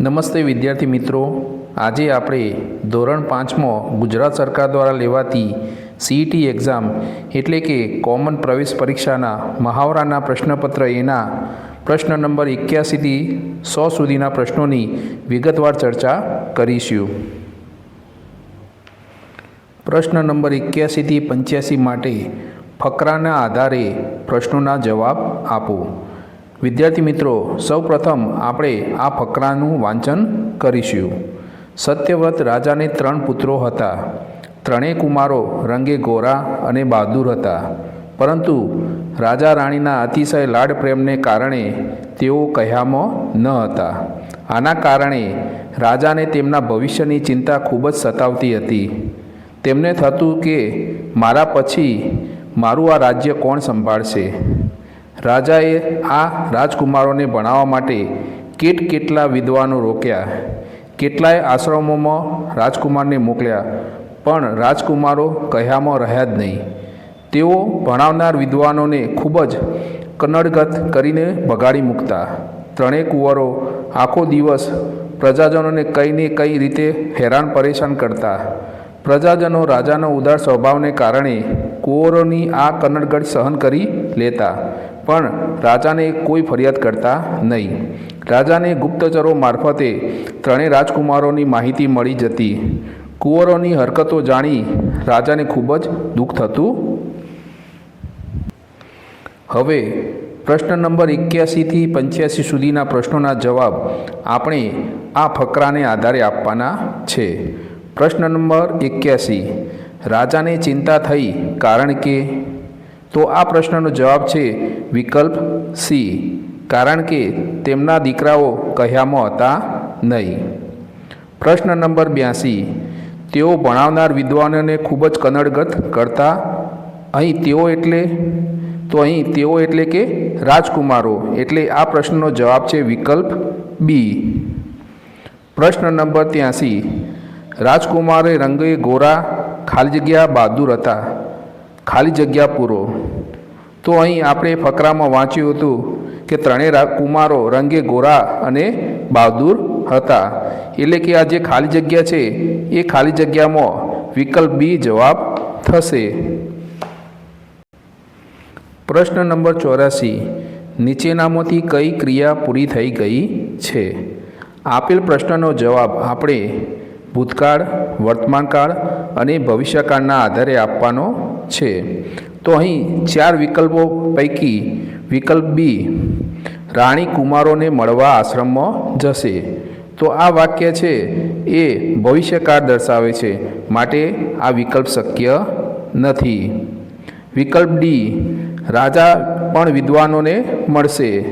નમસ્તે વિદ્યાર્થી મિત્રો. આજે આપણે ધોરણ પાંચમાં ગુજરાત સરકાર દ્વારા લેવાતી સીઈટી એક્ઝામ એટલે કે કોમન પ્રવેશ પરીક્ષાના મહાવરાના પ્રશ્નપત્ર એના પ્રશ્ન નંબર એક્યાસીથી સો સુધીના પ્રશ્નોની વિગતવાર ચર્ચા કરીશું. પ્રશ્ન નંબર એક્યાસીથી પંચ્યાસી માટે ફકરાના આધારે પ્રશ્નોના જવાબ આપો. વિદ્યાર્થી મિત્રો, સૌપ્રથમ આપણે આ ફકરાનું વાંચન કરીશું. સત્યવ્રત રાજાને ત્રણ પુત્રો હતા. ત્રણેય કુમારો રંગે ગોરા અને બહાદુર હતા. પરંતુ રાજા રાણીના અતિશય લાડ પ્રેમને કારણે તેઓ કહ્યામાં ન હતા. આના કારણે રાજાને તેમના ભવિષ્યની ચિંતા ખૂબ જ સતાવતી હતી. તેમને થતું કે મારા પછી મારું આ રાજ્ય કોણ સંભાળશે? રાજાએ આ રાજકુમારોને ભણાવવા માટે કેટ કેટલા વિદ્વાનો રોક્યા? કેટલાય આશ્રમોમાં રાજકુમારને મોકલ્યા, પણ રાજકુમારો કહ્યામાં રહ્યા જ નહીં. તેઓ ભણાવનાર વિદ્વાનોને ખૂબ જ કનડગત કરીને બગાડી મૂકતા. ત્રણેય કુંવરો આખો દિવસ પ્રજાજનોને કઈ ને કઈ રીતે હેરાન પરેશાન કરતા. પ્રજાજનો રાજાનો ઉદાર સ્વભાવને કારણે કુંવરોની આ કનડગત સહન કરી લેતા. પણ રાજાને કોઈ ફરિયાદ કરતા નહીં. રાજાને ગુપ્તચરો મારફતે ત્રણેય રાજકુમારોની માહિતી મળી જતી. કુંવરોની હરકતો જાણી રાજાને ખૂબ જ દુઃખ થતું. હવે પ્રશ્ન નંબર એક્યાસીથી પંચ્યાસી સુધીના પ્રશ્નોના જવાબ આપણે આ ફકરાને આધારે આપવાના છે. પ્રશ્ન નંબર એક્યાસી. રાજાને ચિંતા થઈ કારણ કે તો આ પ્રશ્નનો જવાબ છે વિકલ્પ સી, કારણ કે તેમના દીકરાઓ કહ્યામાં હતા નહીં. પ્રશ્ન નંબર બ્યાસી, તેઓ ભણાવનાર વિદ્વાનોને ખૂબ જ કનડગત કરતા અહીં તેઓ એટલે? તો અહીં તેઓ એટલે કે રાજકુમારો, એટલે આ પ્રશ્નનો જવાબ છે વિકલ્પ બી. પ્રશ્ન નંબર ત્યાંસી, રાજકુમારે રંગે ગોરા ખાલી જગ્યા બહાદુર હતા. ખાલી જગ્યા પૂરો. તો અહીં આપણે ફકરામાં વાંચ્યું હતું કે ત્રણેય કુમારો રંગે ગોરા અને બહાદુર હતા. એટલે કે આ જે ખાલી જગ્યા છે, એ ખાલી જગ્યામાં વિકલ્પ બી જવાબ થશે. પ્રશ્ન નંબર ચોરાસી નીચેનામાંથી કઈ ક્રિયા પૂરી થઈ ગઈ છે? આપેલ પ્રશ્નનો જવાબ આપણે ભૂતકાળ, વર્તમાનકાળ અને ભવિષ્યકાળના આધારે આપવાનો છે. તો અહીં ચાર વિકલ્પો પૈકી વિકલ્પ બી રાણી કુમારોને મળવા આશ્રમમાં જશે. તો આ વાક્ય છે એ ભવિષ્યકાળ દર્શાવે છે, માટે આ વિકલ્પ શક્ય નથી. વિકલ્પ ડી, રાજા પણ વિદ્વાનોને મળશે.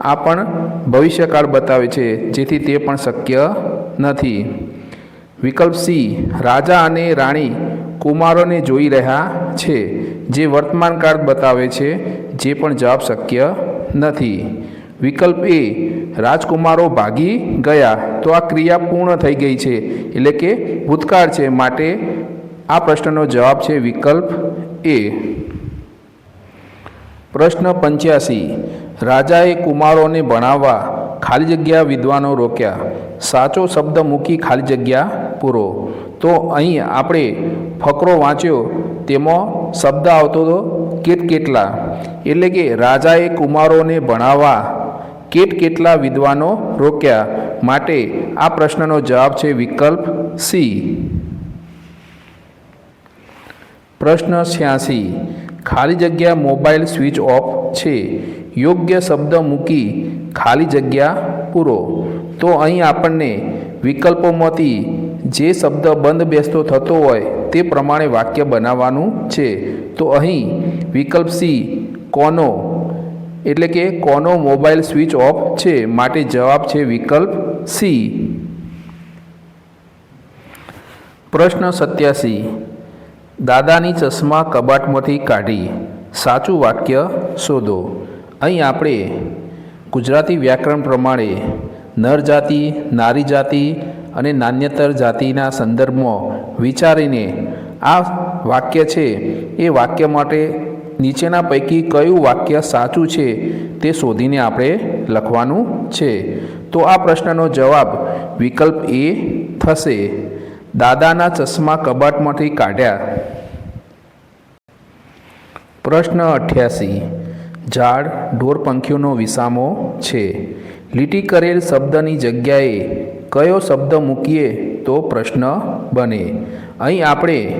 આ પણ ભવિષ્યકાળ બતાવે છે, જેથી તે પણ શક્ય નથી. વિકલ્પ સી, રાજા અને રાણી કુમારોને જોઈ રહ્યા છે, જે વર્તમાન વર્તમાનકાળ બતાવે છે, જે પણ જવાબ શક્ય નથી. વિકલ્પ એ, રાજકુમારો ભાગી ગયા. તો આ ક્રિયા પૂર્ણ થઈ ગઈ છે, એટલે કે ભૂતકાળ છે માટે આ પ્રશ્નનો જવાબ છે વિકલ્પ એ. પ્રશ્ન પંચ્યાસી, રાજાએ કુમારોને ભણાવવા ખાલી જગ્યા વિદ્વાનો રોક્યા. સાચો શબ્દ મૂકી ખાલી જગ્યા પૂરો. તો અહીં આપણે ફકરો વાંચ્યો, તેમાં શબ્દ આવતો હતો, કેટ કેટલા? એટલે કે, રાજાએ કુમારોને ભણાવવા કેટ કેટલા વિદ્વાનો રોક્યા? માટે આ પ્રશ્નનો જવાબ છે વિકલ્પ સી. પ્રશ્ન છ્યાસી. ખાલી જગ્યા મોબાઈલ સ્વિચ ઓફ છે. યોગ્ય શબ્દ મૂકી ખાલી જગ્યા પૂરો. તો અહીં આપણને વિકલ્પોમાંથી જે શબ્દ બંધ બેસતો થતો હોય તે પ્રમાણે વાક્ય બનાવવાનું છે. તો અહીં વિકલ્પ સી, કોનો? એટલે કે કોનો મોબાઈલ સ્વિચ ઓફ છે માટે જવાબ છે વિકલ્પ સી. પ્રશ્ન સત્યાસી. દાદાની ચશ્મા કબાટમાંથી કાઢી. સાચું વાક્ય શોધો. અહીં આપણે ગુજરાતી વ્યાકરણ પ્રમાણે નર જાતિ, નારી જાતિ અને નાન્યતર જાતિના સંદર્ભમાં વિચારીને આ વાક્ય છે, એ વાક્ય માટે નીચેના પૈકી કયું વાક્ય સાચું છે તે શોધીને આપણે લખવાનું છે. તો આ પ્રશ્નનો જવાબ વિકલ્પ એ થશે. દાદાના ચશ્મા કબાટમાંથી કાઢ્યા. પ્રશ્ન અઠ્યાસી. ઝાડ ઢોર પંખીઓનો વિસામો છે. લીટી કરેલ શબ્દની જગ્યાએ કયો શબ્દ મૂકીએ તો પ્રશ્ન બને. અહીં આપણે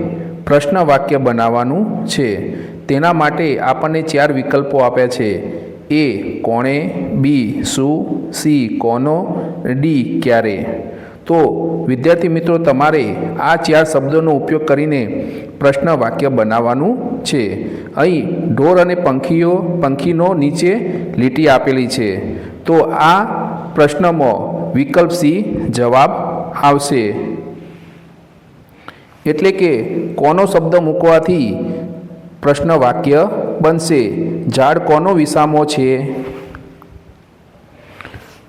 પ્રશ્ન વાક્ય બનાવવાનું છે. તેના માટે આપણને ચાર વિકલ્પો આપ્યા છે. એ કોણે, બી શું, સી કોનો, ડી ક્યારે? તો વિદ્યાર્થી મિત્રો, તમારે આ ચાર શબ્દોનો ઉપયોગ કરીને પ્રશ્ન વાક્ય બનાવવાનું છે. અહીં ઢોર અને પંખીઓ, પંખીનો નીચે લીટી આપેલી છે. તો આ પ્રશ્નમાં વિકલ્પ સી જવાબ આવશે. એટલે કે કોનો શબ્દ મૂકવાથી પ્રશ્ન વાક્ય બનશે. ઝાડ કોનો વિસામો છે?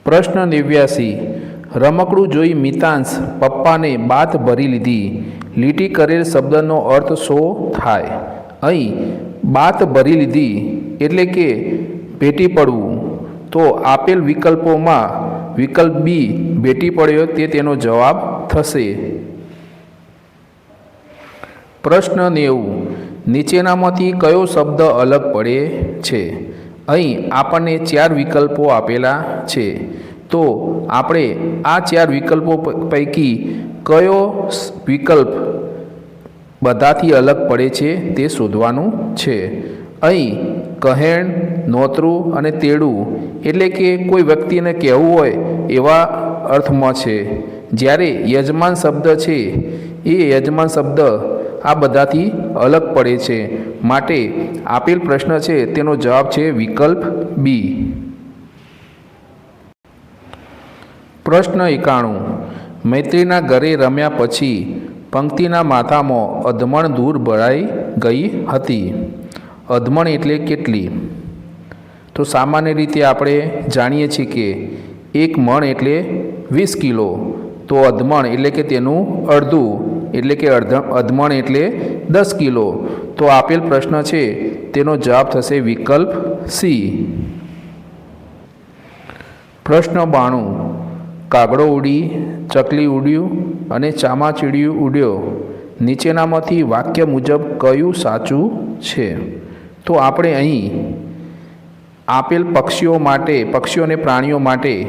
પ્રશ્ન નેવ્યાસી. રમકડું જોઈ મિતાંશ પપ્પાને બાથ ભરી લીધી. લીટી કરેલ શબ્દનો અર્થ શો થાય? અહીં બાથ ભરી લીધી એટલે કે ભેટી પડવું. તો આપેલ વિકલ્પોમાં વિકલ્પ બી ભેટી પડ્યો તે તેનો જવાબ થશે. પ્રશ્ન નેવું. નીચેનામાંથી કયો શબ્દ અલગ પડે છે? અહીં આપણને ચાર વિકલ્પો આપેલા છે. તો આપણે આ ચાર વિકલ્પો પૈકી કયો વિકલ્પ બધાથી અલગ પડે છે તે શોધવાનું છે. અહીં કહેણ નોતરું અને તેડું એટલે કે કોઈ વ્યક્તિને કહેવું હોય એવા અર્થમાં છે. જ્યારે યજમાન શબ્દ છે, એ યજમાન શબ્દ આ બધાથી અલગ પડે છે. માટે આપેલ પ્રશ્ન છે, તેનો જવાબ છે વિકલ્પ બી પ્રશ્ન એકાણું. મૈત્રીના ઘરે રમ્યા પછી પંક્તિના માથામાં અધમણ દૂર ભરાઈ ગઈ હતી. અધમણ એટલે કેટલી? તો સામાન્ય રીતે આપણે જાણીએ છીએ કે એક મણ એટલે વીસ કિલો. તો અધમણ એટલે કે તેનું અડધું, એટલે કે અર્ધ અધમણ એટલે દસ કિલો. તો આપેલ પ્રશ્ન છે, તેનો જવાબ થશે વિકલ્પ સી. પ્રશ્ન બાણું. કાગડો ઉડી, ચકલી ઉડ્યું અને ચામાચીડિયું ઉડ્યો. નીચેનામાંથી વાક્ય મુજબ કયું સાચું છે? તો આપણે અહીં આપેલ પક્ષીઓ માટે, પક્ષીઓ અને પ્રાણીઓ માટે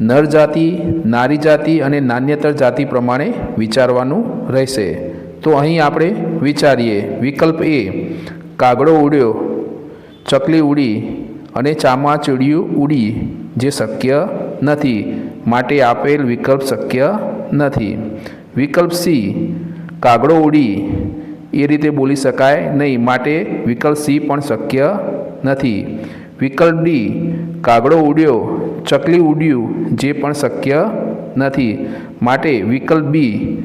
નર જાતિ નારી જાતિ અને નાન્યતર જાતિ પ્રમાણે વિચારવાનું રહેશે. તો અહીં આપણે વિચારીએ. વિકલ્પ એ, કાગડો ઉડ્યો, ચકલી ઉડી અને ચામાચીડિયું ઉડી જે શક્ય નથી, માટે આપેલ વિકલ્પ શક્ય નથી. વિકલ્પ સી, કાગડો ઉડી, એ રીતે બોલી શકાય નહીં, માટે વિકલ્પ સી પણ શક્ય નથી. વિકલ્પ ડી કાગડો ઉડ્યો, ચકલી ઉડ્યું, જે પણ શક્ય નથી. માટે વિકલ્પ બી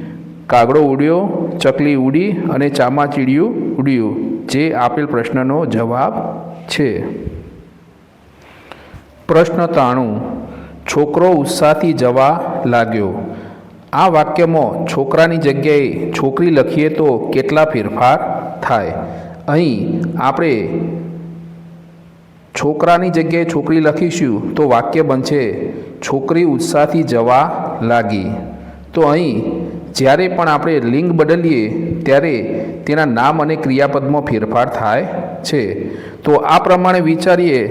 કાગડો ઉડ્યો, ચકલી ઉડી અને ચામાચીડિયું ઉડ્યું, જે આપેલ પ્રશ્નનો જવાબ છે. પ્રશ્ન તાણું છોકરો ઉત્સાહથી જવા લાગ્યો. આ વાક્યમાં છોકરાની જગ્યાએ છોકરી લખીએ તો કેટલા ફેરફાર થાય? અહીં આપણે છોકરાની જગ્યાએ છોકરી લખીશું તો વાક્ય બનશે, છોકરી ઉત્સાહથી જવા લાગી. તો અહીં, જ્યારે પણ આપણે લિંગ બદલીએ, ત્યારે તેના નામ અને ક્રિયાપદમાં ફેરફાર થાય છે. તો આ પ્રમાણે વિચારીએ,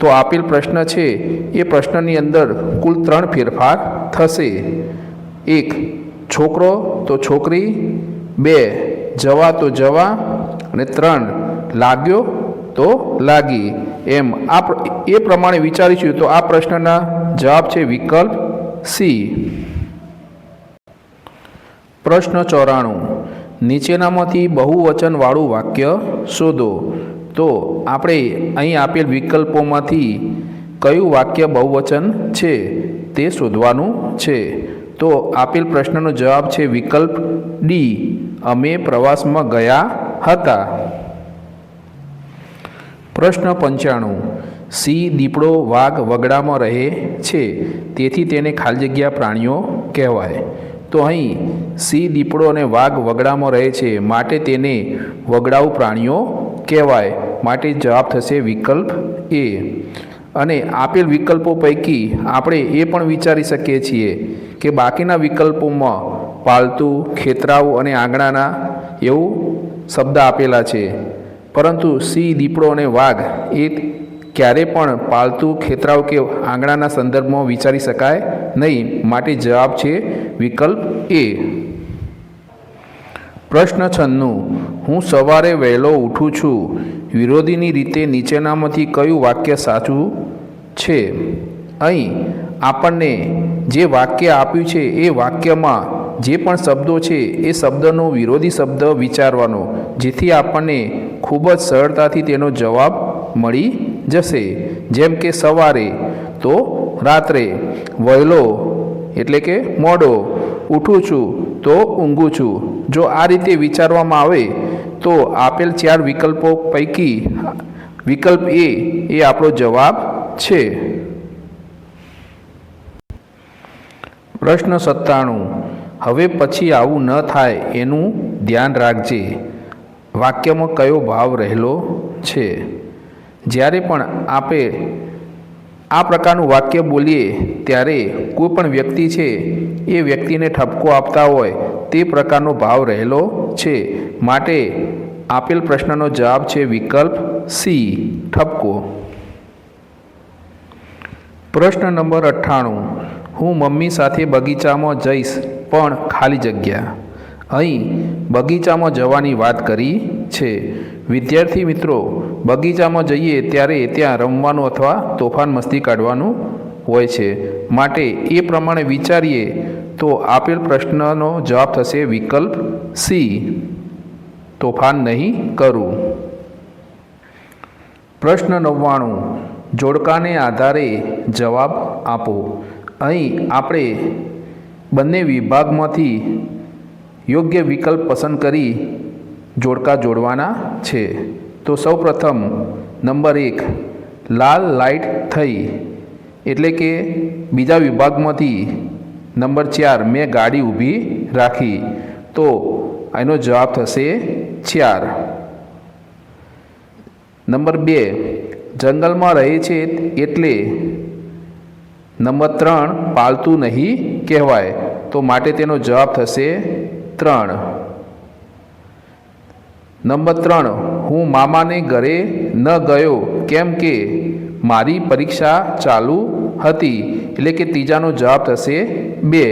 તો આપેલ પ્રશ્ન છે, એ પ્રશ્નની અંદર કુલ ત્રણ ફેરફાર થશે. એક, છોકરો તો છોકરી. બે, જવા તો જવા. અને ત્રણ, લાગ્યો તો લાગી. એમ. આ એ પ્રમાણે વિચારીશું તો આ પ્રશ્નના જવાબ છે વિકલ્પ સી. પ્રશ્ન ચોરાણું. નીચેનામાંથી બહુવચનવાળું વાક્ય શોધો. તો આપણે અહીં આપેલ વિકલ્પોમાંથી કયું વાક્ય બહુવચન છે તે શોધવાનું છે. તો આપેલ પ્રશ્નનો જવાબ છે વિકલ્પ ડી. અમે પ્રવાસમાં ગયા હતા. પ્રશ્ન પંચાણું. સિંહ દીપડો વાઘ વગડામાં રહે છે, તેથી તેને ખાલી જગ્યા પ્રાણીઓ કહેવાય. તો અહીં સિંહ દીપડો અને વાઘ વગડામાં રહે છે, માટે તેને વગડાઉ પ્રાણીઓ કહેવાય, માટે જવાબ થશે વિકલ્પ એ. અને આપેલ વિકલ્પો પૈકી આપણે એ પણ વિચારી શકીએ છીએ કે બાકીના વિકલ્પોમાં પાલતુ ખેતરાઓ અને આંગણાના એવું શબ્દ આપેલા છે. પરંતુ સિંહ દીપડો અને વાઘ એ ક્યારે પણ પાલતુ ખેતરાઓ કે આંગણાના સંદર્ભમાં વિચારી શકાય નહીં. માટે જવાબ છે વિકલ્પ એ. પ્રશ્ન છન્નું. હું સવારે વહેલો ઉઠું છું. વિરોધીની રીતે નીચેનામાંથી કયું વાક્ય સાચું છે? અહીં આપણને જે વાક્ય આપ્યું છે એ વાક્યમાં જે પણ શબ્દો છે એ શબ્દનો વિરોધી શબ્દ વિચારવાનો, જેથી આપણને ખૂબ જ સરળતાથી તેનો જવાબ મળી જશે. જેમ કે સવારે તો રાત્રે વહેલો એટલે કે મોડો ઉઠું છું તો ઊંઘું છું. જો આ રીતે વિચારવામાં આવે તો આપેલ ચાર વિકલ્પો પૈકી વિકલ્પ એ એ આપણો જવાબ છે. પ્રશ્ન સત્તાણું. હવે પછી આવું ન થાય એનું ધ્યાન રાખજે. વાક્યમાં કયો ભાવ રહેલો છે? જ્યારે પણ આપે આ પ્રકારનું વાક્ય બોલીએ, ત્યારે કોઈ પણ વ્યક્તિ છે, એ વ્યક્તિને ઠપકો આપતા હોય, તે પ્રકારનો ભાવ રહેલો છે. માટે આપેલ પ્રશ્નનો જવાબ છે વિકલ્પ સી, ઠપકો. પ્રશ્ન નંબર અઠ્ઠાણું. હું મમ્મી સાથે બગીચામાં જઈશ, પણ ખાલી જગ્યા. અહીં બગીચામાં જવાની વાત કરી છે. વિદ્યાર્થી મિત્રો, બગીચામાં જઈએ ત્યારે ત્યાં રમવાનું અથવા તોફાન મસ્તી કાઢવાનું હોય છે. માટે એ પ્રમાણે વિચારીએ તો આપેલ પ્રશ્નનો જવાબ થશે વિકલ્પ સી. તોફાન નહીં કરું. પ્રશ્ન નવ્વાણું, જોડકાને આધારે જવાબ આપો. અહીં આપણે બંને વિભાગમાંથી યોગ્ય વિકલ્પ પસંદ કરી જોડકા જોડવાના છે. તો સૌપ્રથમ નંબર એક, લાલ લાઇટ થઈ. એટલે કે બીજા વિભાગમાંથી નંબર ચાર, મેં ગાડી ઊભી રાખી. તો એનો જવાબ થશે ચાર. નંબર બે, જંગલમાં રહે છે એટલે નંબર ત્રણ, પાલતું નહીં કહેવાય. તો માટે તેનો જવાબ થશે ત્રણ. નંબર ત્રણ, હું મામાને ઘરે ન ગયો. કેમ કે મારી પરીક્ષા ચાલુ હતી, એટલે કે ત્રીજાનો જવાબ થશે બે.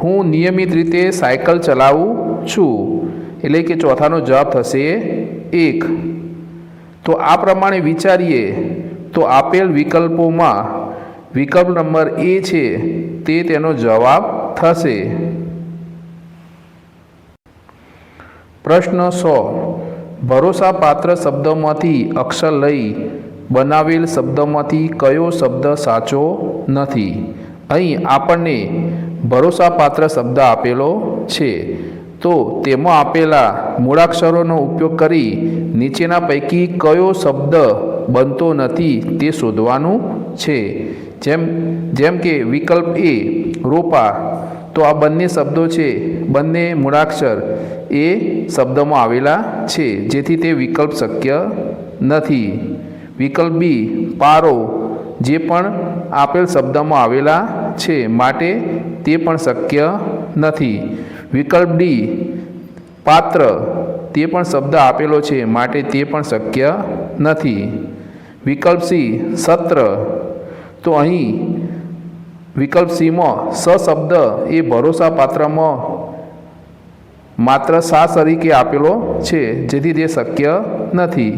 હું નિયમિત રીતે સાયકલ ચલાવું છું, એટલે કે ચોથાનો જવાબ થશે એક. તો આ પ્રમાણે વિચારીએ, તો આપેલ વિકલ્પોમાં વિકલ્પ નંબર એ છે, તે તેનો જવાબ થશે. પ્રશ્ન સો. ભરોસાપાત્ર શબ્દમાંથી અક્ષર લઈ બનાવેલ શબ્દમાંથી કયો શબ્દ સાચો નથી? અહીં આપણને ભરોસાપાત્ર શબ્દ આપેલો છે. તો તેમાં આપેલા મૂળાક્ષરોનો ઉપયોગ કરી નીચેના પૈકી કયો શબ્દ બનતો નથી તે શોધવાનું છે. જેમ જેમ કે વિકલ્પ એ, રોપા. તો આ બંને શબ્દો છે, બંને મૂળાક્ષર. એ શબ્દમાં આવેલા છે, જેથી તે વિકલ્પ શક્ય નથી. વિકલ્પ બી, પારો, જે પણ આપેલ શબ્દમાં આવેલા છે માટે તે પણ શક્ય નથી. વિકલ્પ ડી, પાત્ર, તે પણ શબ્દ આપેલો છે માટે તે પણ શક્ય નથી. વિકલ્પ સી, સત્ર. તો અહીં વિકલ્પ સીમાં સ શબ્દ એ ભરોસા પાત્રમાં માત્ર સાસ તરીકે આપેલો છે જેથી તે શક્ય નથી.